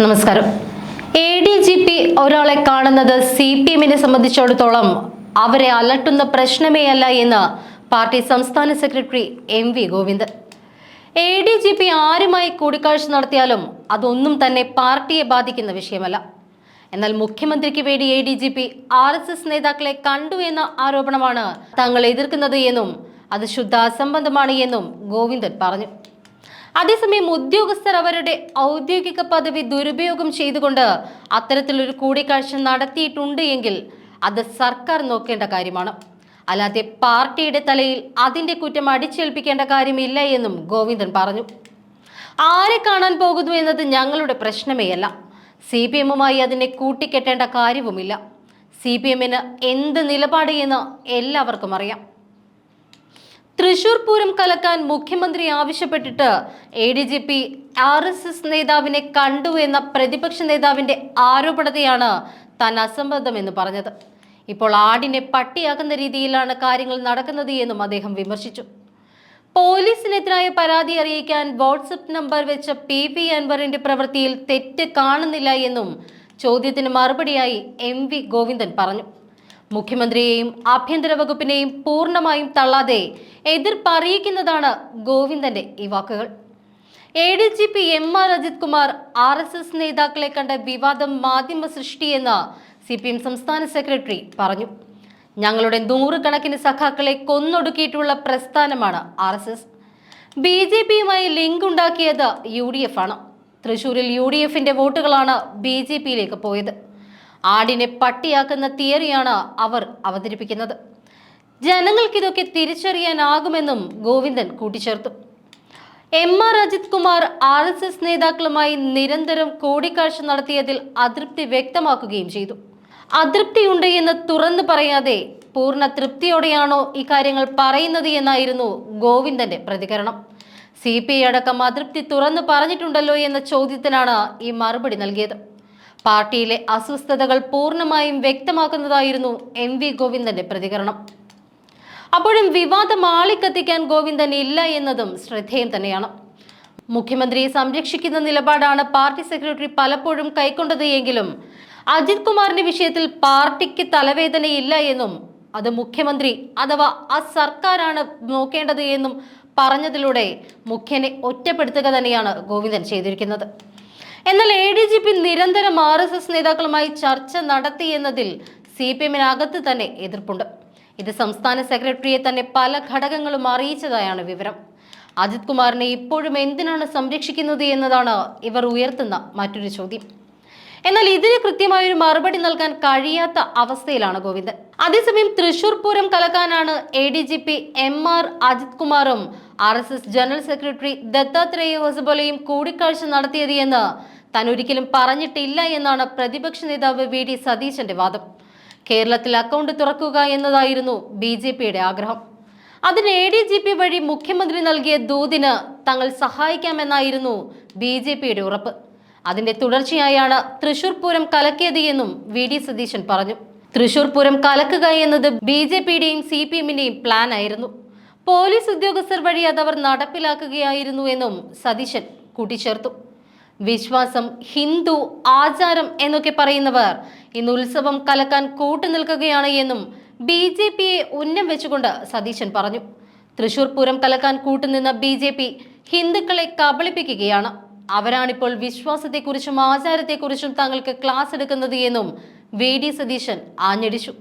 നമസ്കാരം. A D G P ഒരാളെ കാണുന്നത് സി പി എമ്മിനെ സംബന്ധിച്ചിടത്തോളം അവരെ അലട്ടുന്ന പ്രശ്നമേ അല്ല എന്ന് പാർട്ടി സംസ്ഥാന secretary M V Govindan. A D G P ആരുമായി കൂടിക്കാഴ്ച നടത്തിയാലും അതൊന്നും തന്നെ പാർട്ടിയെ ബാധിക്കുന്ന വിഷയമല്ല. എന്നാൽ മുഖ്യമന്ത്രിക്ക് വേണ്ടി A D G P R S S നേതാക്കളെ കണ്ടു എന്ന ആരോപണമാണ് തങ്ങൾ എതിർക്കുന്നത് എന്നും അത് ശുദ്ധ അസംബന്ധമാണ് എന്നും ഗോവിന്ദൻ പറഞ്ഞു. അതേസമയം ഉദ്യോഗസ്ഥർ അവരുടെ ഔദ്യോഗിക പദവി ദുരുപയോഗം ചെയ്തുകൊണ്ട് അത്തരത്തിലൊരു കൂടിക്കാഴ്ച നടത്തിയിട്ടുണ്ട് എങ്കിൽ അത് സർക്കാർ നോക്കേണ്ട കാര്യമാണ്. അല്ലാതെ പാർട്ടിയുടെ തലയിൽ അതിന്റെ കുറ്റം അടിച്ചേൽപ്പിക്കേണ്ട കാര്യമില്ല എന്നും ഗോവിന്ദൻ പറഞ്ഞു. ആരെ കാണാൻ പോകുന്നു എന്നത് ഞങ്ങളുടെ പ്രശ്നമേയല്ല. സി പി എമ്മുമായി അതിനെ കൂട്ടിക്കെട്ടേണ്ട കാര്യവുമില്ല. സി പി എമ്മിന് എന്ത് നിലപാട് എന്ന് എല്ലാവർക്കും അറിയാം. തൃശൂർ പൂരം കലക്കാൻ മുഖ്യമന്ത്രി ആവശ്യപ്പെട്ടിട്ട് A D G P R S S നേതാവിനെ കണ്ടു എന്ന പ്രതിപക്ഷ നേതാവിന്റെ ആരോപണത്തെയാണ് താൻ അസംബന്ധമെന്ന് പറഞ്ഞത്. ഇപ്പോൾ ആടിനെ പട്ടിയാക്കുന്ന രീതിയിലാണ് കാര്യങ്ങൾ നടക്കുന്നത് എന്നും അദ്ദേഹം വിമർശിച്ചു. പോലീസിനെതിരായ പരാതി അറിയിക്കാൻ വാട്സപ്പ് നമ്പർ വെച്ച പി പി അൻവറിന്റെ പ്രവൃത്തിയിൽ തെറ്റ് കാണുന്നില്ല എന്നും ചോദ്യത്തിന് മറുപടിയായി എം വി ഗോവിന്ദൻ പറഞ്ഞു. മുഖ്യമന്ത്രിയെയും ആഭ്യന്തര വകുപ്പിനെയും പൂർണമായും തള്ളാതെ എതിർപ്പറിയിക്കുന്നതാണ് ഗോവിന്ദന്റെ ഈ വാക്കുകൾ. A D G P M R Ajith Kumar R S S നേതാക്കളെ കണ്ട വിവാദം മാധ്യമ സൃഷ്ടിയെന്ന് സി പി എം സംസ്ഥാന സെക്രട്ടറി പറഞ്ഞു. ഞങ്ങളുടെ നൂറുകണക്കിന് സഖാക്കളെ കൊന്നൊടുക്കിയിട്ടുള്ള പ്രസ്ഥാനമാണ് R S S B J പിയുമായി ലിങ്ക് ഉണ്ടാക്കിയത് യു ഡി എഫ് ആണ്. തൃശൂരിൽ യു ഡി എഫിന്റെ വോട്ടുകളാണ് ബി ജെ പിയിലേക്ക് പോയത്. ആടിനെ പട്ടിയാക്കുന്ന തിയറിയാണ് അവർ അവതരിപ്പിക്കുന്നത്. ജനങ്ങൾക്കിതൊക്കെ തിരിച്ചറിയാനാകുമെന്നും ഗോവിന്ദൻ കൂട്ടിച്ചേർത്തു. M R Ajith Kumar R S S നേതാക്കളുമായി നിരന്തരം കൂടിക്കാഴ്ച നടത്തിയതിൽ അതൃപ്തി വ്യക്തമാക്കുകയും ചെയ്തു. അതൃപ്തിയുണ്ട് എന്ന് തുറന്നു പറയാതെ പൂർണ തൃപ്തിയോടെയാണോ ഇക്കാര്യങ്ങൾ പറയുന്നത് എന്നായിരുന്നു ഗോവിന്ദന്റെ പ്രതികരണം. സി പി ഐ അടക്കം അതൃപ്തി തുറന്നു പറഞ്ഞിട്ടുണ്ടല്ലോ എന്ന ചോദ്യത്തിനാണ് ഈ മറുപടി നൽകിയത്. പാർട്ടിയിലെ അസ്വസ്ഥതകൾ പൂർണമായും വ്യക്തമാക്കുന്നതായിരുന്നു എം വി ഗോവിന്ദന്റെ പ്രതികരണം. അപ്പോഴും വിവാദം ആളിക്കത്തിക്കാൻ ഗോവിന്ദൻ ഇല്ല എന്നതും ശ്രദ്ധേയം തന്നെയാണ്. മുഖ്യമന്ത്രിയെ സംരക്ഷിക്കുന്ന നിലപാടാണ് പാർട്ടി സെക്രട്ടറി പലപ്പോഴും കൈക്കൊണ്ടത് എങ്കിലും അജിത് കുമാറിന്റെ വിഷയത്തിൽ പാർട്ടിക്ക് തലവേദനയില്ല എന്നും അത് മുഖ്യമന്ത്രി അഥവാ ആ സർക്കാരാണ് നോക്കേണ്ടത് എന്നും പറഞ്ഞതിലൂടെ മുഖ്യനെ ഒറ്റപ്പെടുത്തുക തന്നെയാണ് ഗോവിന്ദൻ ചെയ്തിരിക്കുന്നത്. എന്നാൽ എ ഡി ജി പി നിരന്തരം ആർ എസ് എസ് നേതാക്കളുമായി ചർച്ച നടത്തി എന്നതിൽ സി പി എമ്മിനകത്ത് തന്നെ എതിർപ്പുണ്ട്. ഇത് സംസ്ഥാന സെക്രട്ടറിയെ തന്നെ പല ഘടകങ്ങളും അറിയിച്ചതായാണ് വിവരം. അജിത് കുമാറിനെ ഇപ്പോഴും എന്തിനാണ് സംരക്ഷിക്കുന്നത് എന്നതാണ് ഇവർ ഉയർത്തുന്ന മറ്റൊരു ചോദ്യം. എന്നാൽ ഇതിന് കൃത്യമായ ഒരു മറുപടി നൽകാൻ കഴിയാത്ത അവസ്ഥയിലാണ് ഗോവിന്ദൻ. അതേസമയം Thrissur Pooram കലക്കാനാണ് A D G P M R Ajith കുമാറും R S S general secretary Dattatreya ഹൊസബോലയും കൂടിക്കാഴ്ച നടത്തിയത് എന്ന് താൻ ഒരിക്കലും പറഞ്ഞിട്ടില്ല എന്നാണ് പ്രതിപക്ഷ നേതാവ് വി ഡി സതീശന്റെ വാദം. കേരളത്തിൽ അക്കൗണ്ട് തുറക്കുക എന്നതായിരുന്നു ബി ജെ പിയുടെ ആഗ്രഹം. അതിന് എ ഡി ജി പി വഴി മുഖ്യമന്ത്രി നൽകിയ ദൂതിന് തങ്ങൾ സഹായിക്കാമെന്നായിരുന്നു ബി ജെ പിയുടെ ഉറപ്പ്. അതിന്റെ തുടർച്ചയായാണ് തൃശൂർ പൂരം കലക്കിയത് എന്നും വി ഡി സതീശൻ പറഞ്ഞു. തൃശൂർ പൂരം കലക്കുക എന്നത് ബി ജെ പിയുടെയും സി പി എമ്മിന്റെയും പ്ലാൻ ആയിരുന്നു. പോലീസ് ഉദ്യോഗസ്ഥർ വഴി അതവർ നടപ്പിലാക്കുകയായിരുന്നു എന്നും സതീശൻ കൂട്ടിച്ചേർത്തു. വിശ്വാസം ഹിന്ദു ആചാരം എന്നൊക്കെ പറയുന്നവർ ഇന്ന് ഉത്സവം കലക്കാൻ കൂട്ടുനിൽക്കുകയാണ് എന്നും ബി ജെ പിയെ ഉന്നം വെച്ചുകൊണ്ട് സതീശൻ പറഞ്ഞു. തൃശൂർ പൂരം കലക്കാൻ കൂട്ടുനിന്ന ബി ജെ പി ഹിന്ദുക്കളെ കബളിപ്പിക്കുകയാണ്. അവരാണിപ്പോൾ വിശ്വാസത്തെക്കുറിച്ചും ആചാരത്തെക്കുറിച്ചും തങ്ങൾക്ക് ക്ലാസ് എടുക്കുന്നത് എന്നും വി ഡി സതീശൻ ആഞ്ഞടിച്ചു.